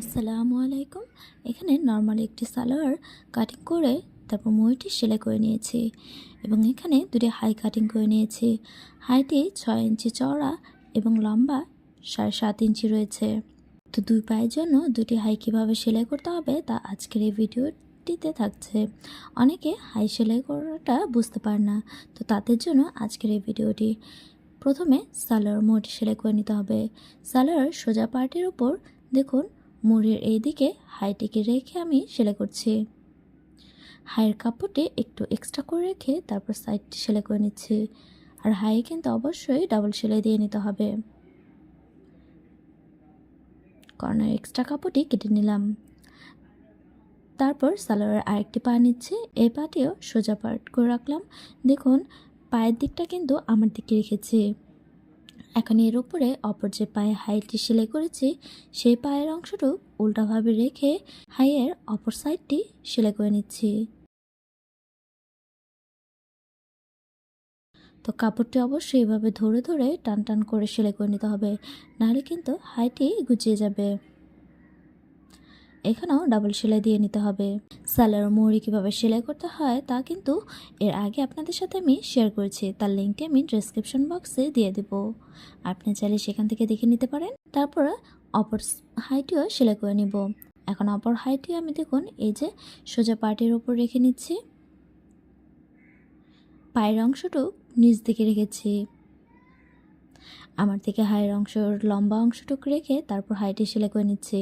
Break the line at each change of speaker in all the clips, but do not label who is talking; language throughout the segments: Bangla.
আসসালামু আলাইকুম। এখানে নর্মালি একটি সালোয়ার কাটিং করে তারপর ময়ূরটি সেলাই করে নিয়েছি এবং এখানে দুটি হাই কাটিং করে নিয়েছি। হাইটি ছয় ইঞ্চি চওড়া এবং লম্বা সাড়ে সাত ইঞ্চি রয়েছে। তো দুই পায়ের জন্য দুটি হাই কীভাবে সেলাই করতে হবে তা আজকের এই ভিডিওটিতে থাকছে। অনেকে হাই সেলাই করাটা বুঝতে পারে না, তো তাদের জন্য আজকের এই ভিডিওটি। প্রথমে সালোয়ার মোটি সেলাই করে নিতে হবে। সালোয়ার সোজা পার্টের উপর দেখুন মুড়ির এই দিকে হাইটিকে রেখে আমি সেলাই করছি। হাইয়ের কাপড়টি একটু এক্সট্রা করে রেখে তারপর সাইডটি সেলাই করে নিচ্ছি। আর হাই কিন্তু অবশ্যই ডাবল সেলাই দিয়ে নিতে হবে। কর্নার এক্সট্রা কাপড়টি কেটে নিলাম। তারপর সালোয়ারের আরেকটি পা নিচ্ছে। এই পাটিও সোজা পার্ট করে রাখলাম। দেখুন, পায়ের দিকটা কিন্তু আমার দিকে রেখেছি। এখন এর উপরে অপর যে পায়ে হাইটি সেলাই করেছি, সেই পায়ের অংশটুক উল্টাভাবে রেখে হাইয়ের অপর সাইডটি সেলাই করে নিচ্ছি। তো কাপড়টি অবশ্যই এভাবে ধরে ধরে টান টান করে সেলাই করে নিতে হবে, নাহলে কিন্তু হাইটি গুজিয়ে যাবে। এখানেও ডাবল সেলাই দিয়ে নিতে হবে। সালোয়ার মুড়ি কীভাবে সেলাই করতে হয় তা কিন্তু এর আগে আপনাদের সাথে আমি শেয়ার করেছি। তার লিঙ্কটি আমি ডিসক্রিপশন বক্সে দিয়ে দেব। আপনি চাইলে সেখান থেকে দেখে নিতে পারেন। তারপর অপর হাইটিও সেলাই করে নিব। এখন অপর হাইটি আমি দেখুন, এই যে সোজা পাটির ওপর রেখে নিচ্ছি। পায়ের অংশটুক নিচ দিকে রেখেছি। আমার থেকে হাইয়ের অংশ, লম্বা অংশটুক রেখে তারপর হাইটি সেলাই করে নিচ্ছি।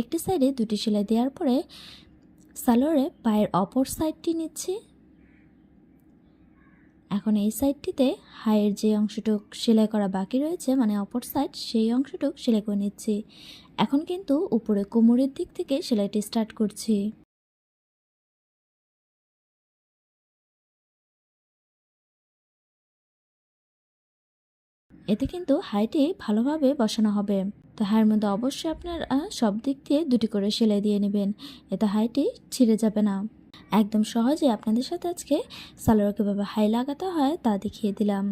একটি সাইডে দুটি সেলাই দেওয়ার পরে সালোয়ারে পায়ের অপর সাইডটি নিচ্ছি। এখন এই সাইডটিতে হাইয়ের যে অংশটুক সেলাই করা বাকি রয়েছে মানে অপর সাইড, সেই অংশটুক সেলাই করে নিচ্ছি। এখন কিন্তু উপরে কোমরের দিক থেকে সেলাইটি স্টার্ট করছি। এতে কিন্তু হাইটি ভালোভাবে বসানো হবে। তো হাইয়ের মধ্যে অবশ্যই আপনারা সব দিক দিয়ে দুটি করে সেলাই দিয়ে নেবেন। এতে হাইটি ছিঁড়ে যাবে না। একদম সহজে আপনাদের সাথে আজকে সালোয়ার কীভাবে হাই লাগাতে হয় তা দেখিয়ে দিলাম।